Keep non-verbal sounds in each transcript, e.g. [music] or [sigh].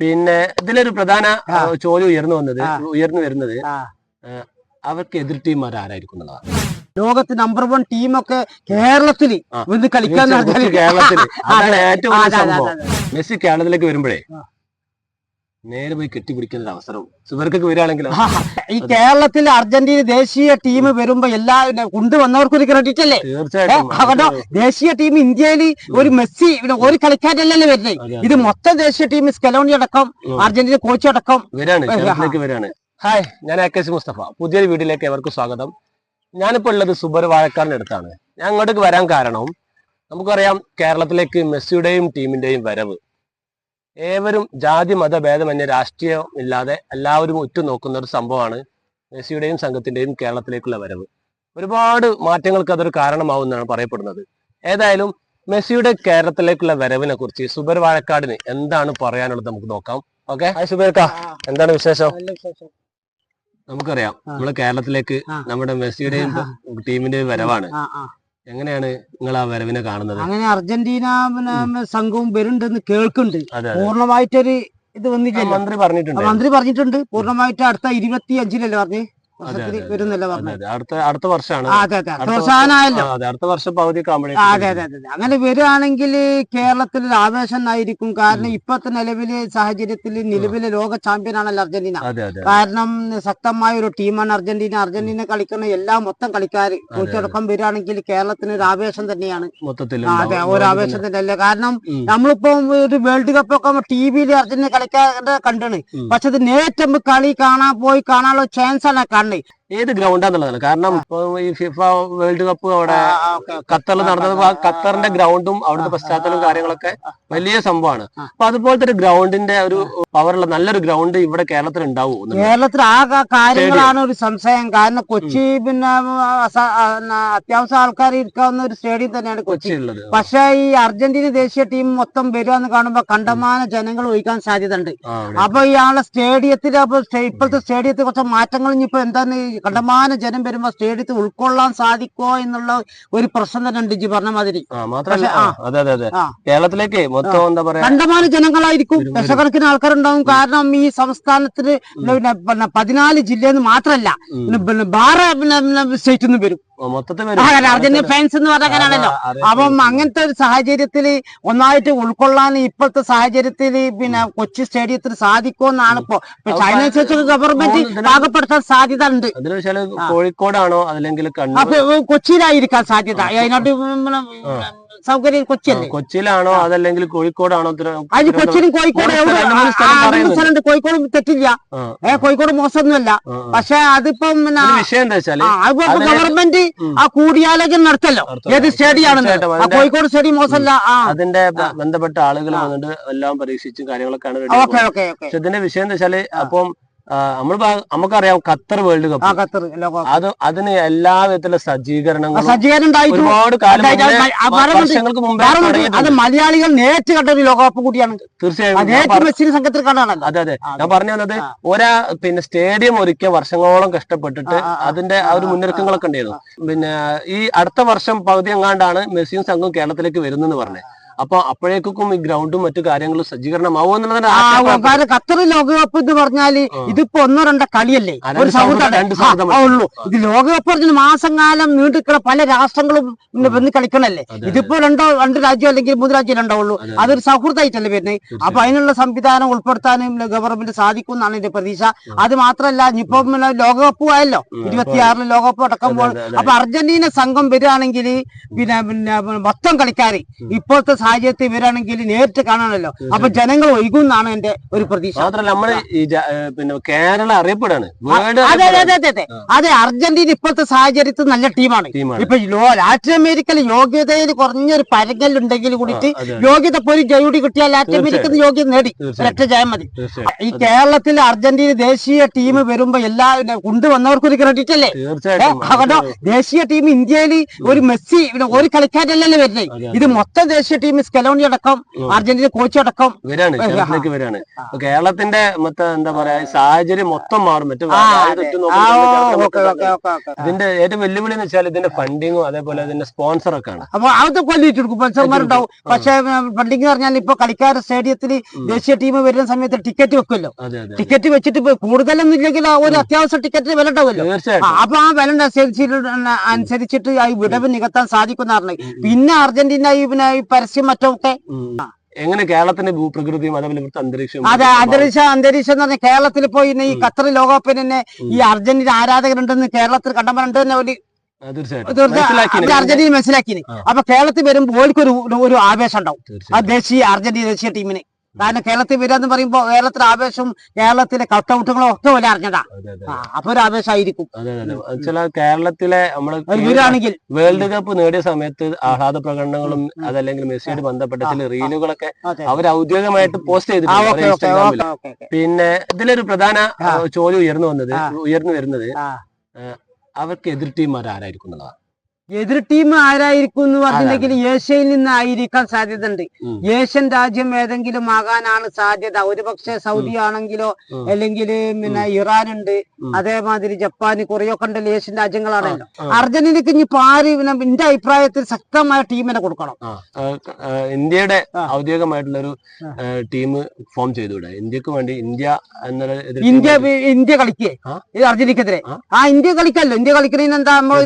പിന്നെ ഇതിലൊരു പ്രധാന ചോദ്യം ഉയർന്നു വന്നത് ഉയർന്നു വരുന്നത്. അവർക്ക് എതിർ ടീം ആരായിരിക്കും എന്നുള്ളതാണ് ലോകത്ത് നമ്പർ വൺ ടീമൊക്കെ കേരളത്തിൽ ആ. കളിക്കാൻ കേരളത്തിൽ. മെസ്സി കേരളത്തിലേക്ക് വരുമ്പോഴേ. നേരെ പോയി കെട്ടിപ്പിടിക്കുന്ന ഒരു അവസരം സുവർക്കൊക്കെ വരികയാണെങ്കിലോ? ഈ കേരളത്തിൽ അർജന്റീന ദേശീയ ടീം വരുമ്പോ എല്ലാ കൊണ്ടുവന്നവർക്ക് ഒരു ക്രെഡിറ്റ് അല്ലേ തീർച്ചയായിട്ടും ദേശീയ ടീം ഇന്ത്യയിൽ ഒരു മെസ്സി ഒരു കളിക്കാരല്ലല്ലേ വരുന്നത്. ഇത് മൊത്തം ദേശീയ ടീം സ്കലോണി അടക്കം അർജന്റീന കോച്ച് അടക്കം. വരാണ് ഹായ്. ഞാൻ എ മുസ്തഫ. പുതിയൊരു വീട്ടിലേക്ക് എവർക്കും സ്വാഗതം. ഞാനിപ്പോൾ ഉള്ളത് സുബർ വാഴക്കാടിന്റെ അടുത്താണ്. ഞാൻ അങ്ങോട്ടേക്ക് വരാൻ കാരണം നമുക്കറിയാം കേരളത്തിലേക്ക് മെസ്സിയുടെയും ടീമിന്റെയും വരവ്. ഏവരും ജാതി മത ഭേദമന്യ രാഷ്ട്രീയം ഇല്ലാതെ എല്ലാവരും ഉറ്റുനോക്കുന്ന ഒരു സംഭവമാണ് മെസ്സിയുടെയും സംഘത്തിന്റെയും കേരളത്തിലേക്കുള്ള വരവ്. ഒരുപാട് മാറ്റങ്ങൾക്ക് അതൊരു കാരണമാവുമെന്നാണ് പറയപ്പെടുന്നത്. ഏതായാലും മെസ്സിയുടെ കേരളത്തിലേക്കുള്ള വരവിനെ കുറിച്ച് സുബർ വാഴക്കാടിന് എന്താണ് പറയാനുള്ളത് നമുക്ക് നോക്കാം. ഓക്കെ? സുബേർക്ക. എന്താണ് വിശേഷം? നമുക്കറിയാം. ആ. നമ്മൾ കേരളത്തിലേക്ക് നമ്മുടെ മെസ്സിയുടെയും ടീമിന്റെയും വരവാണ്. എങ്ങനെയാണ് നിങ്ങൾ ആ വരവിനെ കാണുന്നത്? അങ്ങനെ അർജന്റീന പിന്നെ സംഘവും വരുന്നുണ്ടെന്ന് കേൾക്കുന്നുണ്ട്. പൂർണമായിട്ടൊരു ഇത് വന്നില്ല മന്ത്രി പറഞ്ഞിട്ടുണ്ട്. മന്ത്രി പറഞ്ഞിട്ടുണ്ട്. പൂർണമായിട്ട് അടുത്ത ഇരുപത്തി അഞ്ചിലല്ലേ പറഞ്ഞ്? അടുത്ത അടുത്ത വർഷമാണ്. അതെ അതെ. അടുത്ത അവസാനമായല്ലോ. അതെ അടുത്ത വർഷം അതെ അതെ അതെ അതെ. അങ്ങനെ വരികയാണെങ്കിൽ കേരളത്തിൽ ഒരു ആവേശം ആയിരിക്കും കാരണം ഇപ്പത്തെ നിലവിലെ സാഹചര്യത്തിൽ നിലവിലെ ലോക ചാമ്പ്യൻ ആണല്ലോ അർജന്റീന. കാരണം ശക്തമായ ഒരു ടീമാണ് അർജന്റീന. അർജന്റീന കളിക്കുന്ന എല്ലാ മൊത്തം കളിക്കാർ കോച്ചടക്കം വരികയാണെങ്കിൽ കേരളത്തിന് ഒരു ആവേശം തന്നെയാണ്. അതെ ഒരു ആവേശം തന്നെയല്ലേ? കാരണം. നമ്മളിപ്പോ ഒരു വേൾഡ് കപ്പ് ഒക്കെ ടി വിയിൽ അർജന്റീന കളിക്കാതെ കണ്ടാണ്. പക്ഷെ അത് നേരിട്ട് കളി കാണാൻ പോയി കാണാനുള്ള ചാൻസ് ആണ്. കാണുന്നത് নেই ഏത് ഗ്രൗണ്ടാന്നുള്ളതാണ് കാരണം ഇപ്പൊ ഈ ഫിഫ വേൾഡ് കപ്പ് അവിടെ. ഖത്തറിൽ നടന്നത് ഖത്തറിന്റെ ഗ്രൗണ്ടും അവിടുത്തെ പശ്ചാത്തലവും കാര്യങ്ങളൊക്കെ വലിയ സംഭവമാണ്. അപ്പൊ അതുപോലത്തെ ഒരു ഗ്രൗണ്ടിന്റെ ഒരു പവറുള്ള നല്ലൊരു ഗ്രൗണ്ട് ഇവിടെ കേരളത്തിൽ ഉണ്ടാവും കേരളത്തിൽ ആ കാര്യങ്ങളാണ് ഒരു സംശയം. കാരണം കൊച്ചി പിന്നെ അത്യാവശ്യം ആൾക്കാർ ഇരിക്കാവുന്ന ഒരു സ്റ്റേഡിയം തന്നെയാണ് കൊച്ചി. ഉള്ളത് പക്ഷെ ഈ അർജന്റീന ദേശീയ ടീം മൊത്തം വരിക എന്ന് കാണുമ്പോ കണ്ടമാന ജനങ്ങൾ ഒഴിക്കാൻ സാധ്യത ഉണ്ട്. അപ്പൊ ഇയാളെ സ്റ്റേഡിയത്തിൽ അപ്പൊ ഇപ്പോഴത്തെ സ്റ്റേഡിയത്തിൽ കുറച്ച് മാറ്റങ്ങൾ ഇനിയിപ്പോ എന്താണ് ഈ കണ്ടമാന ജനം വരുമ്പോ സ്റ്റേഡിയത്തിൽ ഉൾക്കൊള്ളാൻ സാധിക്കോ എന്നുള്ള ഒരു പ്രശ്നം തന്നെ ഉണ്ട് ജി പറഞ്ഞ മാതിരി. അതെ അതെ അതെ. കേരളത്തിലേക്ക് മൊത്തം എന്താ പറയാ? കണ്ടമാന ജനങ്ങളായിരിക്കും. ലക്ഷക്കണക്കിന് ആൾക്കാരുണ്ടാവും. കാരണം ഈ സംസ്ഥാനത്തിന് പിന്നെ പതിനാല് ജില്ലയിൽ മാത്രമല്ല മാത്രല്ല പിന്നെ വേറെ പിന്നെ സ്റ്റേറ്റിൽ നിന്ന് വരും. അർജന്റീന ഫാൻസ് എന്ന് പറഞ്ഞാലോ അപ്പം അങ്ങനത്തെ ഒരു സാഹചര്യത്തിൽ ഒന്നായിട്ട് ഉൾക്കൊള്ളാൻ ഇപ്പോഴത്തെ സാഹചര്യത്തിൽ പിന്നെ കൊച്ചി സ്റ്റേഡിയത്തിൽ സാധിക്കുമെന്നാണ് ഇപ്പോ. പക്ഷെ അതിനനുസരിച്ച് ഗവൺമെന്റ് പാകപ്പെടുത്താൻ സാധ്യത ഉണ്ട് കോഴിക്കോടാണോ അല്ലെങ്കിൽ കൊച്ചിയിലായിരിക്കാൻ സാധ്യത. അതിനോട്ട് പിന്നെ സൗകര്യം കൊച്ചിയല്ലേ? കൊച്ചിയിലാണോ? അതല്ലെങ്കിൽ കോഴിക്കോടാണോ? അതിന് അത് കൊച്ചിയിലും കോഴിക്കോട്. സ്ഥലമുണ്ട്. കോഴിക്കോട് തെറ്റില്ല. ഏഹ് ഏ കോഴിക്കോട് മോശമൊന്നുമല്ല. പക്ഷെ അതിപ്പം വിഷയം എന്താ അതിപ്പോ ഗവൺമെന്റ് ആ കൂടിയാലോചന നടത്തല്ലോ. ഏത് സ്റ്റേഡിയാണ് കോഴിക്കോട് സ്റ്റേഡിയം മോശമല്ല. അതിന്റെ ബന്ധപ്പെട്ട ആളുകൾ വന്നിട്ട് എല്ലാം പരീക്ഷിച്ചും കാര്യങ്ങളൊക്കെയാണ് ആണ് പക്ഷെ ഇതിന്റെ വിഷയം എന്താ വെച്ചാൽ അപ്പം നമ്മൾ നമുക്കറിയാം ഖത്തർ വേൾഡ് കപ്പ്. ഖത്തർ അത് അതിന് എല്ലാ വിധത്തിലുള്ള സജ്ജീകരണങ്ങളും സജ്ജീകരണം ഒരുപാട്. വർഷങ്ങൾക്ക് മുമ്പേ അത് മലയാളികൾ നേരിട്ട് കണ്ട ഒരു ലോകകപ്പ് കൂടിയാണ്. തീർച്ചയായും. അത് സംഘത്തിൽ കണ്ടാണല്ലോ അതെ അതെ. ഞാൻ പറഞ്ഞു വന്നത്. ഒരാ പിന്നെ സ്റ്റേഡിയം ഒരുക്കിയ വർഷങ്ങളോളം കഷ്ടപ്പെട്ടിട്ട്. അതിന്റെ ആ ഒരു മുന്നൊരുക്കങ്ങളൊക്കെ ഉണ്ടായിരുന്നു. പിന്നെ ഈ അടുത്ത വർഷം പകുതി എങ്ങാണ്ടാണ് മെസ്സിയും സംഘവും കേരളത്തിലേക്ക് വരുന്നെന്ന് പറഞ്ഞത് അപ്പൊ അപ്പോഴേക്കും ഈ ഗ്രൗണ്ടും മറ്റു കാര്യങ്ങളും സജ്ജീകരണമാവും എന്നുള്ളതാണ് ഖത്തർ ലോകകപ്പ് എന്ന് പറഞ്ഞാൽ. ഇതിപ്പോ ഒന്നോ രണ്ടോ കളിയല്ലേ? ഒരു ഉള്ളൂ. ഇത് ലോകകപ്പ് പറഞ്ഞ മാസം കാലം നീണ്ടിക്കുന്ന പല രാഷ്ട്രങ്ങളും വന്ന് കളിക്കണല്ലേ? ഇതിപ്പോ രണ്ടോ രണ്ട് രാജ്യം അല്ലെങ്കിൽ മൂന്ന് രാജ്യം ഉണ്ടാവുള്ളൂ അതെ, അതൊരു സൗഹൃദമായിട്ടല്ലേ വരുന്നത്. അപ്പൊ അതിനുള്ള സംവിധാനം ഉൾപ്പെടുത്താനും ഗവൺമെന്റ് സാധിക്കും എന്നാണ് എന്റെ പ്രതീക്ഷ അത് മാത്രല്ല ഇനിയിപ്പോ ലോകകപ്പ് ആയല്ലോ ഇരുപത്തിയാറിന് ലോകകപ്പ് അടക്കുമ്പോൾ അപ്പൊ അർജന്റീന സംഘം വരികയാണെങ്കിൽ പിന്നെ പിന്നെ മൊത്തം കളിക്കാർ ഇപ്പോഴത്തെ സാഹചര്യത്തിൽ ഇവരാണെങ്കിൽ നേരിട്ട് കാണാനല്ലോ. അപ്പൊ ജനങ്ങൾ ഒഴുകും എന്നാണ് എന്റെ ഒരു പ്രതീക്ഷ. നമ്മൾ ഏ, പിന്നെ കേരളം അറിയപ്പെടാണ് അതെ അതെ അതെ അതെ അതെ. അർജന്റീന ഇപ്പോഴത്തെ സാഹചര്യത്തിൽ നല്ല ടീമാണ്. ഇപ്പൊ ലാറ്റിൻ അമേരിക്കയിൽ യോഗ്യതയിൽ കുറഞ്ഞൊരു പരകല്ലുണ്ടെങ്കിൽ കൂടിയിട്ട് യോഗ്യത പോലും ജയൂടി കിട്ടിയാൽ ലാറ്റിൻ അമേരിക്കയിൽ യോഗ്യത നേടി. ഒരൊറ്റ ജയം മതി. ഈ കേരളത്തിൽ അർജന്റീന ദേശീയ ടീം വരുമ്പോ എല്ലാ കൊണ്ടുവന്നവർക്ക് ഒരു ക്രെഡിറ്റ് അല്ലേ? അവരുടെ ദേശീയ ടീം ഇന്ത്യയിൽ ഒരു മെസ്സി ഒരു കളിക്കാരല്ലല്ലേ വരുന്നത്? ഇത് മൊത്തം ദേശീയ ടീം സ്കെലോണി അടക്കം. അർജന്റീന കോച്ച് അടക്കം. വരാണ് കേരളത്തിലേക്ക് വരാണ്. കേരളത്തിന്റെ മൊത്തം എന്താ പറയാ സാഹചര്യം മൊത്തം മാറും. മറ്റു ആ, ആ. ഇതിന്റെ ഏറ്റവും വെല്ലുവിളി എന്ന് വെച്ചാൽ ഇതിന്റെ ഫണ്ടിങ്ങും അതേപോലെ ഇതിന്റെ സ്പോൺസർ ഒക്കെ ആണ്. അപ്പൊ അതൊക്കെ കൊല്ലിട്ട് കൊടുക്കും സ്പോൺസർമാരുണ്ടാവും പക്ഷെ ഫണ്ടിങ് പറഞ്ഞാൽ ഇപ്പൊ കളിക്കാർ സ്റ്റേഡിയത്തിൽ ദേശീയ ടീം വരുന്ന സമയത്ത് ടിക്കറ്റ് വെക്കുമല്ലോ. ടിക്കറ്റ് വെച്ചിട്ട് കൂടുതലൊന്നും ഇല്ലെങ്കിൽ ആ ഒരു അത്യാവശ്യ ടിക്കറ്റിന് വില ഉണ്ടാവുമല്ലോ. ആ, അപ്പൊ ആ വില അനുസരിച്ചിട്ട് അനുസരിച്ചിട്ട് ഈ വിടവ് നികത്താൻ സാധിക്കുന്ന പിന്നെ അർജന്റീന ഈ പിന്നെ പരസ്യം മറ്റൊക്കെ ഉം. എങ്ങനെ കേരളത്തിന്റെ ഭൂപ്രകൃതിയും അതേപോലെ ഇവിടുത്തെ അന്തരീക്ഷം അതെ അന്തരീക്ഷം അന്തരീക്ഷം എന്ന് പറഞ്ഞാൽ കേരളത്തിൽ പോയി ഈ ഖത്തർ ലോകകപ്പിന് തന്നെ ഈ അർജന്റീന ആരാധകരുണ്ടെന്ന് കേരളത്തിൽ കണ്ടപ്പോൾ തന്നെ ഒരു തീർച്ചയായിട്ടും. അർജന്റീന മനസ്സിലാക്കിന് അപ്പൊ കേരളത്തിൽ വരുമ്പോൾ ഓൽക്കൊരു ഒരു ആവേശം ഉണ്ടാവും. ആ ദേശീയ അർജന്റീന ദേശീയ ടീമിന്. കാരണം കേരളത്തിൽ വരിക എന്ന് പറയുമ്പോൾ കേരളത്തിലെ ആവേശം കേരളത്തിലെ കട്ടൗട്ടുകളും ഒക്കെ പോലെ അറിഞ്ഞതാ. അപ്പൊ ഒരു ആവേശമായിരിക്കും. കേരളത്തിലെ നമ്മൾ വേൾഡ് കപ്പ് നേടിയ സമയത്ത് ആഹ്ലാദ പ്രകടനങ്ങളും അതല്ലെങ്കിൽ മെസ്സിയോട് ബന്ധപ്പെട്ട ചില റീലുകളൊക്കെ അവർ ഔദ്യോഗികമായിട്ട് പോസ്റ്റ് ചെയ്തിട്ടുണ്ട് പിന്നെ ഇതിലൊരു പ്രധാന ചോദ്യം ഉയർന്നു വന്നത് ഉയർന്നു വരുന്നത് അവർക്ക് എതിർ ടീമാർ ആരായിരിക്കും എന്നുള്ളതാണ്. എതിർ ടീം ആരായിരിക്കും എന്ന് പറഞ്ഞിട്ടുണ്ടെങ്കിൽ ഏഷ്യയിൽ നിന്നായിരിക്കാൻ സാധ്യത ഉണ്ട് ഏഷ്യൻ രാജ്യം ഏതെങ്കിലും ആകാനാണ് സാധ്യത. ഒരുപക്ഷെ സൗദി ആണെങ്കിലോ അല്ലെങ്കിൽ പിന്നെ ഇറാൻ ഉണ്ട് അതേമാതിരി ജപ്പാൻ കൊറിയൊക്കെ ഉണ്ടല്ലോ ഏഷ്യൻ രാജ്യങ്ങളാണല്ലോ. അർജന്റീനക്ക് ഇനി പാരി എന്റെ അഭിപ്രായത്തിൽ ശക്തമായ ടീമിനെ കൊടുക്കണം. ഇന്ത്യയുടെ ഔദ്യോഗികമായിട്ടുള്ള ഒരു ടീം ഫോം ചെയ്തുകൂടെ? ഇന്ത്യയ്ക്ക് വേണ്ടി ഇന്ത്യ ഇന്ത്യ ഇന്ത്യ കളിക്കേ. ഇത് അർജന്റീനക്കെതിരെ. ആ? ആ ഇന്ത്യ കളിക്കല്ലോ. ഇന്ത്യ കളിക്കുന്നതിന് എന്താ നമ്മൾ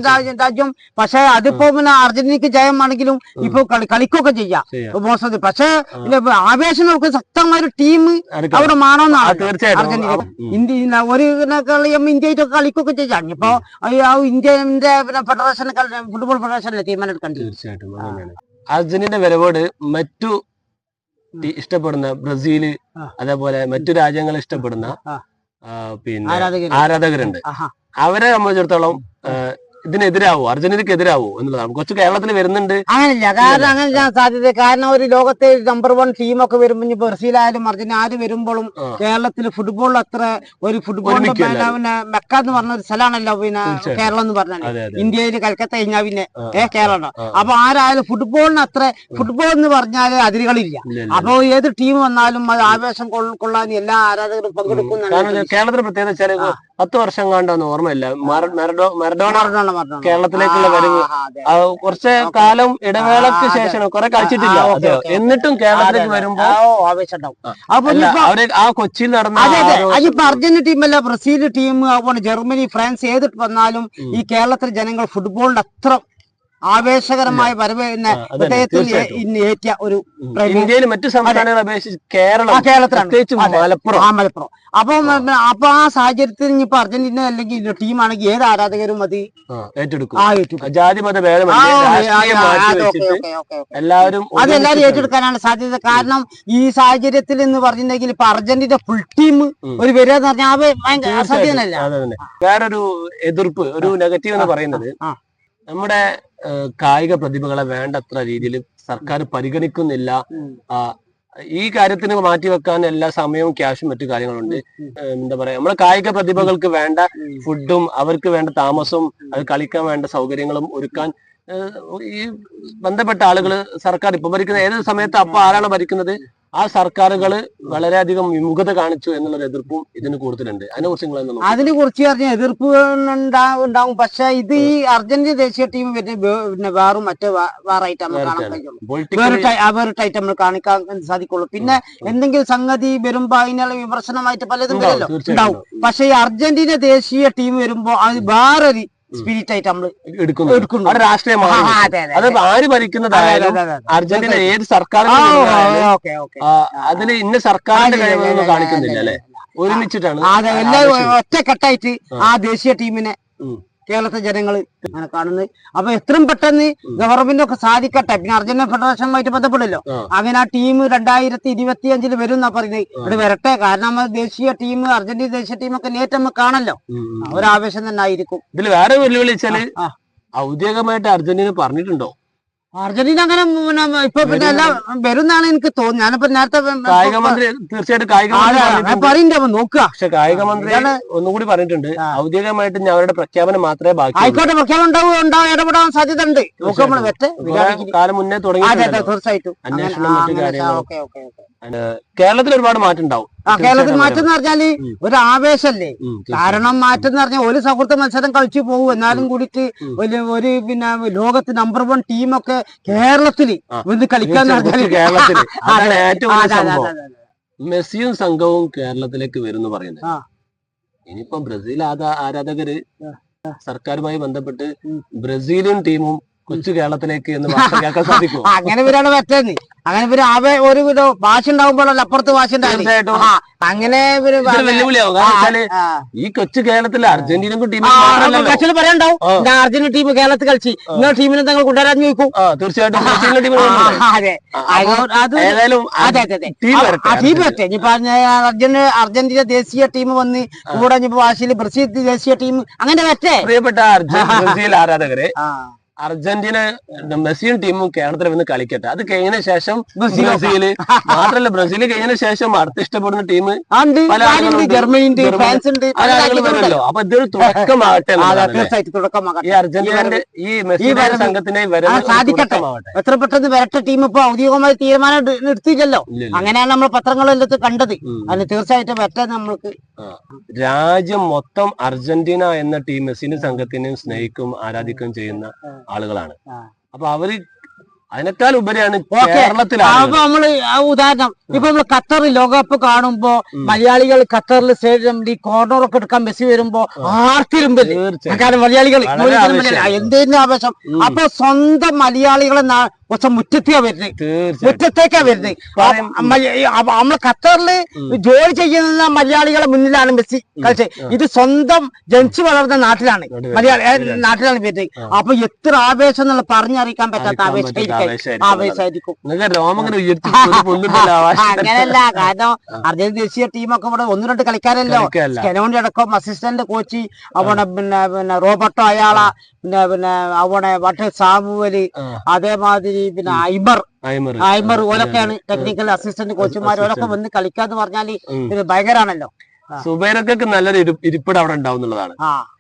രാജ്യം പക്ഷെ അതിപ്പോ പിന്നെ അർജന്റീനക്ക് ജയമാണെങ്കിലും ഇപ്പൊ കളി കളിക്കൊക്കെ ചെയ്യാം. മോശം. പക്ഷെ ആവേശം നമുക്ക് ശക്തമായ ഒരു ടീം. അവിടെ മാണമെന്നാണ് അർജന്റീന. ഇന്ത്യ ഒരു ഇന്ത്യയിലൊക്കെ കളിയും ഇന്ത്യയായിട്ടൊക്കെ കളിക്കൊക്കെ ചെയ്യാം. ഇപ്പൊ ആ ഇന്ത്യന്റെ ഫെഡറേഷൻ ഫുട്ബോൾ ഫെഡറേഷനിലെ തീരുമാനം തീർച്ചയായിട്ടും. അർജന്റീന വരവോട് മറ്റു ഇഷ്ടപ്പെടുന്ന ബ്രസീൽ. അതേപോലെ മറ്റു രാജ്യങ്ങൾ ഇഷ്ടപ്പെടുന്ന പിന്നെ ആരാധകരുണ്ട്. അവരെ സംബന്ധിച്ചിടത്തോളം ഇതിനെതിരാവോ? അർജന്റീനക്ക് എതിരാവോ എന്നുള്ളതാണ്. കുറച്ച് കേരളത്തിൽ വരുന്നുണ്ട്. അങ്ങനെയില്ല കാരണം അങ്ങനെ ഞാൻ സാധ്യത. കാരണം ഒരു ലോകത്തെ നമ്പർ വൺ ടീമൊക്കെ വരുമ്പോൾ ഇനി ബ്രസീലായാലും അർജന്റീന ആര് വരുമ്പോഴും. കേരളത്തിൽ ഫുട്ബോൾ അത്ര ഒരു ഫുട്ബോൾ. പിന്നെ മെക്ക എന്ന് പറഞ്ഞ ഒരു സ്ഥലമാണല്ലോ പിന്നെ. കേരളം എന്ന് പറഞ്ഞാൽ ഇന്ത്യയിൽ കൽക്കത്ത കഴിഞ്ഞാൽ പിന്നെ ഏഹ് ഏ കേരളം. അപ്പൊ ആരായാലും ഫുട്ബോളിന് അത്ര ഫുട്ബോൾ എന്ന് പറഞ്ഞാൽ അതിരുകളില്ല. അപ്പൊ ഏത് ടീം വന്നാലും അത് ആവേശം കൊള്ള- കൊള്ളാൻ എല്ലാ ആരാധകരും പങ്കെടുക്കുന്നുണ്ട് കേരളത്തിന് പ്രത്യേകത വെച്ചാൽ പത്ത് വർഷം കണ്ടെന്ന് ഓർമ്മയില്ല. മറ- മറഡോ മറഡോണ കേരളത്തിലേക്കുള്ള വരവ് കുറച്ച് കാലം ഇടവേളക്ക് ശേഷം കുറെ കളിച്ചിട്ടില്ല. എന്നിട്ടും കേരളത്തിലേക്ക് വരുമ്പോ അവർ ആ കൊച്ചിയിൽ നടന്ന അതിപ്പോ അർജന്റീന ടീമല്ല ബ്രസീൽ ടീം അതുപോലെ ജർമ്മനി ഫ്രാൻസ് ഏത് വന്നാലും ഈ കേരളത്തിലെ ജനങ്ങൾ ഫുട്ബോളിന്റെ അത്ര ആവേശകരമായ വരവേന്ന് ഹൃദയത്തിൽ തീർച്ചയായിട്ടും. ഒരു ഇന്ത്യയിൽ മറ്റു സംസ്ഥാനങ്ങളെ അപേക്ഷിച്ച് കേരളം കേരളത്തിലാണ്. മലപ്പുറം. ആ മലപ്പുറം. അപ്പൊ അപ്പൊ ആ സാഹചര്യത്തിൽ ഇനിയിപ്പോ അർജന്റീന അല്ലെങ്കിൽ ടീമാണെങ്കിൽ ഏത് ആരാധകരും മതി ഏറ്റെടുക്കും. ജാതി മത. എല്ലാവരും അത് എല്ലാവരും ഏറ്റെടുക്കാനാണ് സാധ്യത. കാരണം ഈ സാഹചര്യത്തിൽ എന്ന് പറഞ്ഞിട്ടുണ്ടെങ്കിൽ ഇപ്പൊ അർജന്റീന ഫുൾ ടീം ഒരു വരിക എന്ന് പറഞ്ഞാൽ അത് ഭയങ്കര. അസാധ്യമല്ല വേറൊരു എതിർപ്പ് ഒരു നെഗറ്റീവ് എന്ന് പറയുന്നത് നമ്മുടെ കായിക പ്രതിഭകളെ വേണ്ടത്ര രീതിയിൽ സർക്കാർ പരിഗണിക്കുന്നില്ല. ഈ കാര്യത്തിന് മാറ്റിവെക്കാൻ എല്ലാ സമയവും ക്യാഷും മറ്റു കാര്യങ്ങളുണ്ട്. എന്താ പറയാ നമ്മുടെ കായിക പ്രതിഭകൾക്ക് വേണ്ട ഫുഡും അവർക്ക് വേണ്ട താമസവും അത് കളിക്കാൻ വേണ്ട സൗകര്യങ്ങളും ഒരുക്കാൻ ഈ ബന്ധപ്പെട്ട ആളുകൾ സർക്കാർ ഇപ്പൊ ഭരിക്കുന്ന ഏത് സമയത്ത് അപ്പൊ ആരാണ് ഭരിക്കുന്നത്? ആ സർക്കാരുകൾ വളരെയധികം വിമുഖത കാണിച്ചു എന്നുള്ളൊരു എതിർപ്പും ഇതിന് കൂടുതലുണ്ട്. അതിനെ കുറിച്ച് നിങ്ങൾ? അതിനെ കുറിച്ച് പറഞ്ഞ എതിർപ്പ് ഉണ്ടാവും. പക്ഷെ ഇത് ഈ അർജന്റീന ദേശീയ ടീം പിന്നെ വേറും മറ്റേ വേറായിട്ട് നമ്മൾ കാണാൻ. കഴിയുള്ളൂ. വേറിട്ടായിട്ട് നമ്മൾ കാണിക്കാൻ സാധിക്കുള്ളൂ. പിന്നെ എന്തെങ്കിലും സംഗതി വരുമ്പോ അതിനുള്ള വിമർശനമായിട്ട് പലതും വരുമല്ലോ ഉണ്ടാവും. പക്ഷെ ഈ അർജന്റീന ദേശീയ ടീം വരുമ്പോ അത് വേറൊരു സ്പിരിറ്റ് ആയിട്ട് നമ്മൾ എടുക്കുന്നു എടുക്കുന്നു. അതെ, അതെ, അത് ആര് ഭരിക്കുന്നതായാലും. അർജന്റീന ഏത് സർക്കാർ അതിൽ ഇന്ന സർക്കാരിന്റെ കഴിവൊന്നും കാണിക്കുന്നില്ല അല്ലെ ഒരുമിച്ചിട്ടാണ് അതെ എല്ലാവരും. ഒറ്റക്കെട്ടായിട്ട് ആ ദേശീയ ടീമിനെ. കേരളത്തെ ജനങ്ങൾ അങ്ങനെ കാണുന്നത്. അപ്പൊ എത്രയും പെട്ടെന്ന് ഗവൺമെന്റ് ഒക്കെ സാധിക്കട്ടെ. പിന്നെ അർജന്റീന ഫെഡറേഷനുമായിട്ട് ബന്ധപ്പെടില്ലോ. അങ്ങനെ ആ ടീം രണ്ടായിരത്തി ഇരുപത്തി അഞ്ചിൽ വരും എന്നാ പറയുന്നത്. ഇവിടെ വരട്ടെ. കാരണം നമ്മൾ ദേശീയ ടീം അർജന്റീന ദേശീയ ടീമൊക്കെ നേരിട്ട് നമ്മൾ കാണല്ലോ. ഒരു ആവേശം തന്നെ ആയിരിക്കും. ഇതിൽ വേറെ വെല്ലുവിളി വെച്ചാൽ ആ. ഔദ്യോഗികമായിട്ട് അർജന്റീന പറഞ്ഞിട്ടുണ്ടോ? അർജന്റീന അങ്ങനെ പിന്നെ ഇപ്പൊ പിന്നെ എല്ലാം വരുന്നാണ് എനിക്ക് തോന്നുന്നത്. ഞാനിപ്പോ നേരത്തെ കായിക മന്ത്രി തീർച്ചയായിട്ടും കായിക മന്ത്രി. പറയണ്ടേ നോക്കുക. പക്ഷെ കായിക മന്ത്രി ഒന്നുകൂടി പറഞ്ഞിട്ടുണ്ട്. ഔദ്യോഗികമായിട്ട് ഞാൻ അവരുടെ പ്രഖ്യാപനം മാത്രമേ ബാക്കി ആയിക്കോട്ടെ പ്രഖ്യാപനം ഉണ്ടാവും ഉണ്ടാവും ഇടപെടാൻ സാധ്യത ഉണ്ട് കാലം മുന്നേ തുടങ്ങി തീർച്ചയായിട്ടും. അന്വേഷണം മറ്റു കാര്യങ്ങളും. കേരളത്തിൽ ഒരുപാട് മാറ്റം ഉണ്ടാവും ആ കേരളത്തിൽ മാറ്റം എന്ന് പറഞ്ഞാൽ ഒരു ആവേശല്ലേ കാരണം മാറ്റം എന്ന് പറഞ്ഞാൽ ഒരു സൗഹൃദ മത്സരം കളിച്ചു പോകും എന്നാലും കൂടിയിട്ട് ഒരു ഒരു പിന്നെ ലോകത്ത് നമ്പർ വൺ ടീമൊക്കെ കേരളത്തിൽ ഒന്ന് കളിക്കാന്ന് പറഞ്ഞാൽ [laughs] അതെ. മെസ്സിയും സംഘവും കേരളത്തിലേക്ക് വരുന്നു പറയുന്നത്. ഇനിയിപ്പോ ബ്രസീൽ ആരാ- ആരാധകര് സർക്കാരുമായി ബന്ധപ്പെട്ട് ബ്രസീലിയൻ ബ്രസീലും ടീമും കൊച്ചു കേരളത്തിലേക്ക് എന്ന് കേൾക്കാൻ സാധിക്കും [laughs] അങ്ങനെ ഇവരാണ് പറ്റുന്നത് അങ്ങനെ ഇവർ അവ ഒരു വിധം ഭാഷ ഉണ്ടാവുമ്പോഴല്ല അപ്പുറത്ത് ഭാഷ ഉണ്ടാവില്ല ആ, അങ്ങനെ ഈ കൊച്ചു കേരളത്തിൽ അർജന്റീനക്കും ടീം കക്ഷിയിൽ പറയാണ്ടാവും. അർജന്റീന ടീം കേരളത്തിൽ കളിച്ച് നിങ്ങൾ ടീമിനെ തങ്ങൾ കൊണ്ടുവരാൻ ചോദിക്കും. തീർച്ചയായിട്ടും അർജന്റീന അർജന്റീന ദേശീയ ടീം വന്ന് കൂടെ വാശിയിൽ ബ്രസീൽ ദേശീയ ടീം അങ്ങനെ പറ്റേ പ്രിയപ്പെട്ട അർജന്റീന [laughs] ബ്രസീൽ ആരാധകരെ അർജന്റീന മെസ്സിയും ടീമും കേരളത്തിൽ വന്ന് കളിക്കട്ടെ. അത് കഴിഞ്ഞ ശേഷം ബ്രസീൽ ബ്രസീൽ. മാത്രല്ല ബ്രസീൽ കഴിഞ്ഞ ശേഷം അടുത്ത ഇഷ്ടപ്പെടുന്ന ടീം പല ആളുകൾ. വരുമല്ലോ അപ്പൊ ഇതൊരു തുടക്കമാകട്ടെ ഈ അർജന്റീനന്റെ ഈ മെസ്സി സംഘത്തിനെ സാധിക്കട്ടെ എത്ര പെട്ടെന്ന് വരട്ടെ ടീം ഇപ്പൊ ഔദ്യോഗികമായി തീരുമാനം എടുത്തില്ലല്ലോ. അങ്ങനെയാണ് നമ്മൾ പത്രങ്ങളെല്ലാം കണ്ടത്. അതിന് തീർച്ചയായിട്ടും വരട്ടെ നമ്മൾക്ക് രാജ്യം മൊത്തം അർജന്റീന എന്ന ടീം മെസ്സിനും സംഘത്തിനെയും സ്നേഹിക്കും ആരാധിക്കുകയും ചെയ്യുന്ന ആളുകളാണ്. അപ്പൊ അവർ അതിനേക്കാൾ ഉപരിയാണ് കേരളത്തിൽ അപ്പൊ നമ്മൾ ഉദാഹരണം. ഇപ്പൊ നമ്മൾ ഖത്തറിൽ ലോകകപ്പ് കാണുമ്പോ. മലയാളികൾ ഖത്തറിൽ സ്റ്റേഡിയം ഈ കോർണർ ഒക്കെ എടുക്കാൻ മെസ്സി വരുമ്പോ. കാരണം മലയാളികൾ. എന്തിനും ആവേശം അപ്പൊ സ്വന്തം മലയാളികളെ കുറച്ച് മുറ്റത്തേക്കാ വരുന്നത് മുറ്റത്തേക്കാ വരുന്നത്. നമ്മളെ ഖത്തറിൽ. ജോലി ചെയ്യുന്ന മലയാളികളെ മുന്നിലാണ് മെസ്സി കളിച്ചത്. ഇത് സ്വന്തം ജനിച്ചു വളർന്ന നാട്ടിലാണ്. മലയാളി. നാട്ടിലാണ് വരുന്നത്. അപ്പൊ എത്ര ആവേശം എന്നുള്ള പറഞ്ഞറിയിക്കാൻ പറ്റാത്ത ആവേശമായിരിക്കും. ആവേശമായിരിക്കും. അങ്ങനല്ല കാരണം അർജന്റീന ദേശീയ ടീമൊക്കെ ഇവിടെ ഒന്ന് രണ്ട് കളിക്കാരല്ലോ. കെനോണ്ടി അടക്കം അസിസ്റ്റന്റ് കോച്ച് അവിടെ പിന്നെ പിന്നെ റോബർട്ടോ അയാള പിന്നെ പിന്നെ അവിടെ വട്ട സാമുവൽ ആ. അതേമാതിരി പിന്നെ ഐമർ. ഐമർ ഓലൊക്കെയാണ് ടെക്നിക്കൽ അസിസ്റ്റന്റ് കോച്ചുമാർ ഓലൊക്കെ വന്ന് കളിക്കാന്ന് പറഞ്ഞാൽ ഭയങ്കരാണല്ലോ. സുബൈറക്കൊക്കെ നല്ലൊരു ഇരി- ഇരിപ്പിടം അവിടെ ഉണ്ടാവും എന്നുള്ളതാണ്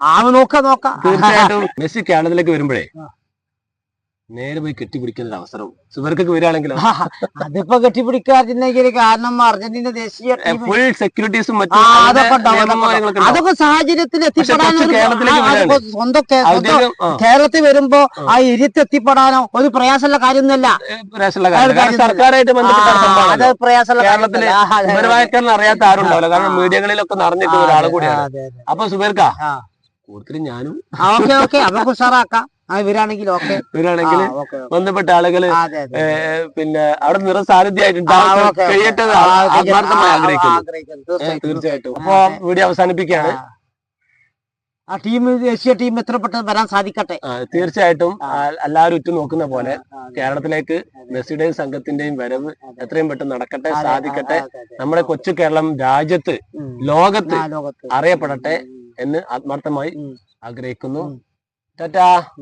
ആ നോക്ക നോക്ക. തീർച്ചയായിട്ടും മെസ്സി കേരളത്തിലേക്ക് വരുമ്പോഴേ. നേരെ പോയി കെട്ടിപ്പിടിക്കുന്ന ഒരു അവസരം സുബൈർക്കൊക്കെ വരികയാണെങ്കിലോ അതിപ്പോ കെട്ടിപ്പിടിക്കാതിരുന്നെങ്കിൽ കാരണം അർജന്റീന ദേശീയ ഫുൾ സെക്യൂരിറ്റീസും അതൊക്കെ. സാഹചര്യത്തിൽ. അതൊക്കെ സ്വന്തം കേരളത്തിൽ വരുമ്പോ ആ ഇരുത്ത് എത്തിപ്പെടാനോ ഒരു പ്രയാസമുള്ള കാര്യമൊന്നുമല്ല. സർക്കാരായിട്ട് ബന്ധപ്പെട്ട. പ്രയാസമുള്ള കേരളത്തിൽ. ഉപരവായക്കാരൻ അറിയാത്ത ആരും ഉണ്ടാവില്ല കാരണം മീഡിയകളിലൊക്കെ നടന്നിട്ടുള്ള ഒരാൾ കൂടിയാണ്. അപ്പൊ സുബൈർക്ക. കൂടുതലും ഞാനും ഓക്കെ ഓക്കെ അതൊക്കെ ഉഷാറാക്കാം ഇവരാണെങ്കിൽ. ബന്ധപ്പെട്ട ആളുകൾ പിന്നെ അവിടെ നിറ സാന്നിധ്യമായിട്ട് ആ, ഓക്കെ, ഓക്കെ. കഴിയട്ടെ. ആത്മാർത്ഥമായി ആഗ്രഹിക്കുന്നു. തീർച്ചയായിട്ടും. അപ്പൊ ഇവിടെ വീഡിയോ അവസാനിപ്പിക്കുകയാണ് ആ. ടീം ദേശീയ ടീം എത്ര പെട്ടെന്ന് വരാൻ സാധിക്കട്ടെ തീർച്ചയായിട്ടും എല്ലാവരും ഉറ്റു നോക്കുന്ന പോലെ കേരളത്തിലേക്ക്. മെസ്സിയുടെയും സംഘത്തിന്റെയും വരവ് എത്രയും പെട്ടെന്ന് നടക്കട്ടെ സാധിക്കട്ടെ. നമ്മുടെ കൊച്ചു കേരളം രാജ്യത്ത്. ലോകത്ത് അറിയപ്പെടട്ടെ എന്ന് ആത്മാർത്ഥമായി ആഗ്രഹിക്കുന്നു Dada.